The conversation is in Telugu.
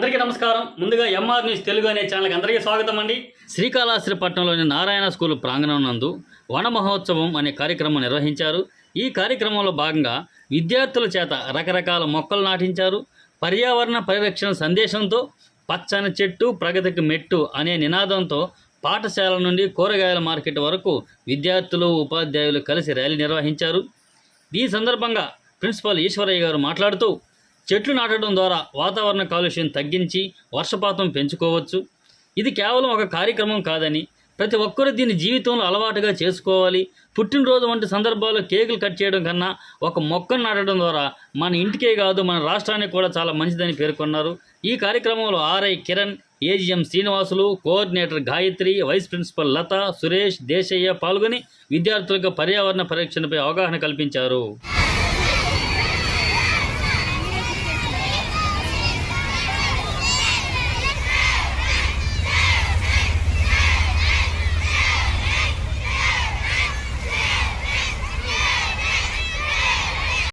అందరికీ నమస్కారం. ముందుగా ఎంఆర్ న్యూస్ తెలుగు అనే ఛానల్కి అందరికీ స్వాగతం అండి. శ్రీకాళహస్తిపట్నంలోని నారాయణ స్కూల్ ప్రాంగణం నందు వన మహోత్సవం అనే కార్యక్రమం నిర్వహించారు. ఈ కార్యక్రమంలో భాగంగా విద్యార్థుల చేత రకరకాల మొక్కలు నాటించారు. పర్యావరణ పరిరక్షణ సందేశంతో పచ్చని చెట్టు ప్రగతికి మెట్టు అనే నినాదంతో పాఠశాల నుండి కూరగాయల మార్కెట్ వరకు విద్యార్థులు ఉపాధ్యాయులు కలిసి ర్యాలీ నిర్వహించారు. ఈ సందర్భంగా ప్రిన్సిపాల్ ఈశ్వరయ్య గారు మాట్లాడుతూ చెట్లు నాటడం ద్వారా వాతావరణ కాలుష్యం తగ్గించి వర్షపాతం పెంచుకోవచ్చు. ఇది కేవలం ఒక కార్యక్రమం కాదని ప్రతి ఒక్కరూ దీన్ని జీవితంలో అలవాటుగా చేసుకోవాలి. పుట్టినరోజు వంటి సందర్భాల్లో కేకులు కట్ చేయడం కన్నా ఒక మొక్కను నాటడం ద్వారా మన ఇంటికే కాదు మన రాష్ట్రానికి కూడా చాలా మంచిదని పేర్కొన్నారు. ఈ కార్యక్రమంలో RI Kiran AGM Srinivasulu coordinator Gayatri vice principal Latha Suresh Desaiah పాల్గొని విద్యార్థులకు పర్యావరణ పరిరక్షణపై అవగాహన కల్పించారు.